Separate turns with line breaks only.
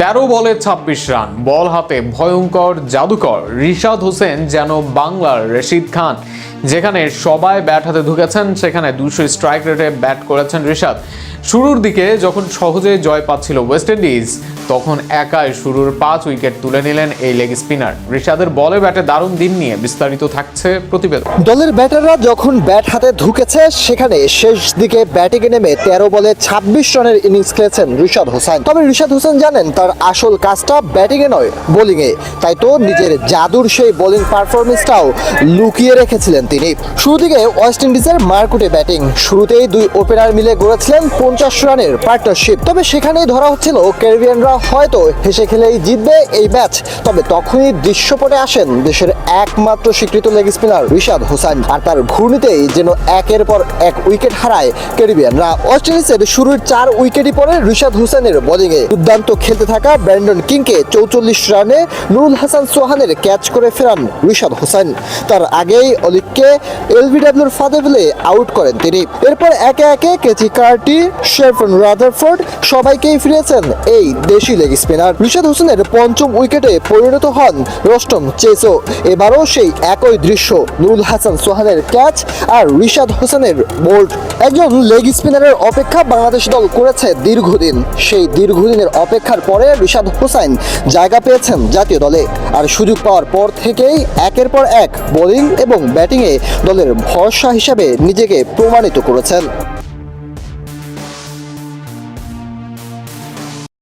তেরো বলে ছাব্বিশ রান, বল হাতে ভয়ঙ্কর জাদুকর। রিশাদ হোসেন যেন বাংলার রশিদ খান, যেখানে সবাই ব্যাট হাতে ঢুকেছেন, সেখানে দুশো স্ট্রাইক রেটে ব্যাট করেছেন রিশাদ। শুরুর দিকে যখন সহজে জয় পাচ্ছিল ওয়েস্ট ইন্ডিজ তখন একাই শুরুর পাঁচ উইকেট তুলে নিলেন এই লেগ স্পিনার। রিশাদের বলে ব্যাটে দারুণ দিন নিয়ে বিস্তারিত থাকছে প্রতিবেদন।
দলের ব্যাটাররা যখন ব্যাট হাতে ঢুকেছে, সেখানে শেষ দিকে ব্যাটিংয়ে নেমে তেরো বলে ছাব্বিশ রানের ইনিংস খেলেছেন রিশাদ হোসেন। তবে রিশাদ হোসেন জানেন, তার আসল কাজটা ব্যাটিংয়ে নয় বোলিংয়ে তাই তো নিজের জাদুর সেই বোলিং পারফরমেন্সটাও লুকিয়ে রেখেছিলেন তিনি। শুরু দিকে ওয়েস্ট ইন্ডিজের মারকুটে ব্যাটিং। শুরুতেই দুই ওপেনার মিলে গড়েছিলেন পঞ্চাশ রানের পার্টনারশিপ। তবে সেখানেই ধরা হচ্ছিল ক্যারিবিয়ানরা হয়তো হেসে খেলেই জিতবে এই ম্যাচ। তবে তখনই দৃশ্যপটে আসেন দেশের একমাত্র স্বীকৃত লেগ স্পিনার রিশাদ হোসেন। আর তার ঘূর্ণিতেই যেন একের পর এক উইকেট হারায় ক্যারিবিয়ানরা। ওয়েস্ট ইন্ডিজের শুরুর চার উইকেটই পড়ে রিশাদ হোসেনের বোলিংয়ে। দুর্দান্ত খেলতে থাকা ব্র্যান্ডন কিংকে চৌচল্লিশ রানে নুরুল হাসান সোহানের ক্যাচ করে ফেরান রিশাদ হোসেন। তার আগেই অলিককে এলবিডব্লিউর ফাঁদে ফেলে আউট করেন তিনি। এরপর একে একে কেচি কার্টি, শেরফন রাদারফোর্ড সবাইকেই ফিরেছেন এই দেশি লেগ স্পিনার রিশাদ হোসেনের পঞ্চম উইকেটে পরিণত হন রোস্টন চেসো এবারও সেই একই দৃশ্য, নুরুল হাসান সোহানের ক্যাচ আর রিশাদ হোসেনের বোল্ড। একজন লেগ স্পিনারের অপেক্ষা বাংলাদেশ দল করেছে দীর্ঘদিন। সেই দীর্ঘদিনের অপেক্ষার পরে রিশাদ হোসেন জায়গা পেয়েছেন জাতীয় দলে। আর সুযোগ পাওয়ার পর থেকেই একের পর এক বোলিং এবং ব্যাটিংয়ে দলের ভরসা হিসাবে নিজেকে প্রমাণিত করেছেন।